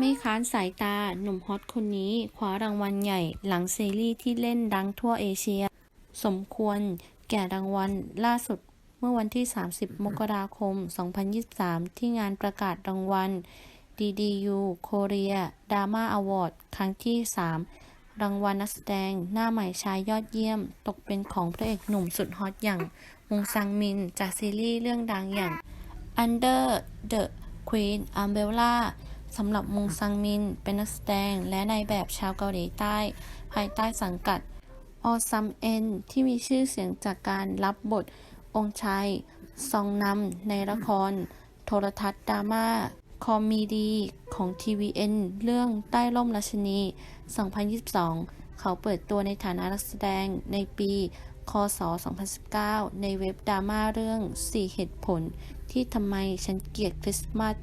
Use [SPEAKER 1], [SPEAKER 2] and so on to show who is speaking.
[SPEAKER 1] ไม่ค้านสายตาหนุ่มฮอตคนนี้คว้ารางวัลใหญ่หลังซีรีส์ที่เล่นดังทั่วเอเชีย สมควรแก่รางวัลล่าสุดเมื่อวันที่ 30 มกราคม 2023 ที่งานประกาศรางวัล DDU Korea Drama Award ครั้งที่ 3 รางวัลนักแสดงหน้าใหม่ชายยอดเยี่ยม ตกเป็นของพระเอกหนุ่มสุดฮอตอย่างมงซังมิน จากซีรีส์เรื่องดังอย่าง Under the Queen Umbrella สำหรับมงซังมิน เป็นนักแสดงและนายแบบชาวเกาหลีใต้ ภายใต้สังกัดออซัมเอ็นที่มีชื่อเสียงจากการรับบท องชายซองนำในละคร โทรทัศน์ดราม่า คอมเมดี้ของ TVN เรื่องใต้ร่มราชนี 2022 เขาเปิดตัวในฐานะนักแสดงในปี คศ 2019 ในเว็บดราม่าเรื่อง 4 เหตุผล ที่ทำไมฉันเกลียดคริสต์มาส